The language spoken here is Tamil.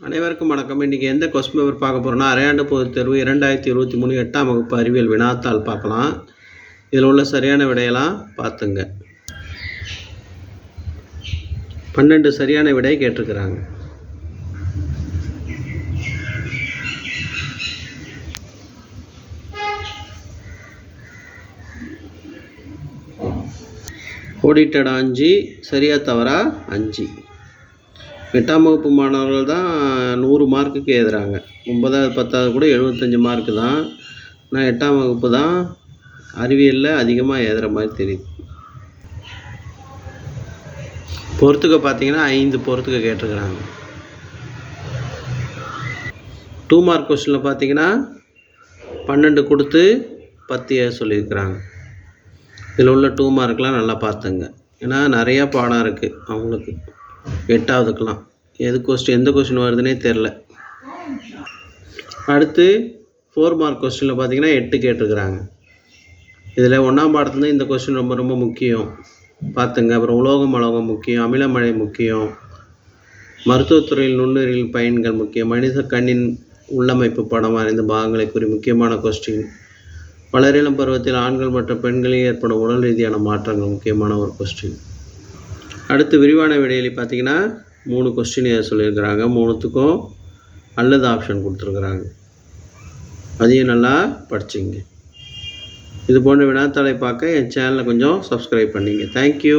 அனைவருக்கும் வணக்கம். இன்றைக்கி எந்த கொஸ்டின் பேப்பர் பார்க்க போகிறோம்னா அரையாண்டு பொதுத் தேர்வு இரண்டாயிரத்தி இருபத்தி மூணு எட்டாம் வகுப்பு அறிவியல் வினாத்தாள் பார்க்கலாம். இதில் உள்ள சரியான விடையெல்லாம் பார்த்துங்க. பன்னெண்டு சரியான விடை கேட்டிருக்கிறாங்க. ஓடிட்டடா அஞ்சு சரியா தவறா அஞ்சு. எட்டாம் வகுப்பு மாணவர்கள் தான் நூறு மார்க்குக்கு எழுதுறாங்க ஒன்பதாவது பத்தாவது கூட எழுபத்தஞ்சி மார்க்கு தான். நான் எட்டாம் வகுப்பு தான் அறிவியலில் அதிகமாக எழுதுகிற மாதிரி தெரியுது. பொறுத்துக்க பார்த்தீங்கன்னா ஐந்து பொறுத்துக்க கேட்டிருக்கிறாங்க. டூ மார்க் கொஸ்டினில் பார்த்தீங்கன்னா பன்னெண்டு கொடுத்து பத்து ஏ சொல்லியிருக்கிறாங்க. இதில் உள்ள டூ மார்க்லாம் நல்லா பார்த்துங்க. ஏன்னா நிறையா பாடம் இருக்குது அவங்களுக்கு. எட்டாவதுக்கெலாம் எது கொஸ்டின் எந்த கொஸ்டின் வருதுன்னே தெரில அடுத்து ஃபோர் மார்க் கொஸ்டினில் பார்த்தீங்கன்னா எட்டு கேட்டிருக்கிறாங்க. இதில் ஒன்றாம் பாடத்துலேருந்து இந்த கொஸ்டின் ரொம்ப ரொம்ப முக்கியம். பார்த்துங்க அப்புறம் உலோகம் உலோகம் முக்கியம் அமிலமழை முக்கியம் மருத்துவத்துறையில் நுண்ணுயிரில் பயன்கள் முக்கியம் மனித கண்ணின் உள்ளமைப்பு படம் வரைந்த பாகங்களை குறி முக்கியமான கொஸ்டின் வளரிளம் பருவத்தில் ஆண்கள் மற்றும் பெண்களில் ஏற்படும் உடல் ரீதியான மாற்றங்கள் முக்கியமான ஒரு கொஸ்டின் அடுத்து விரிவான விடையிலி பார்த்தீங்கன்னா மூணு கொஸ்டின் சொல்லியிருக்கிறாங்க. மூணுத்துக்கும் அல்லது ஆப்ஷன் கொடுத்துருக்குறாங்க. அதையும் நல்லா படிச்சிங்க. இது போன்ற வினாத்தாளை பார்க்க என் சேனலை கொஞ்சம் சப்ஸ்கிரைப் பண்ணிங்க. தேங்க்யூ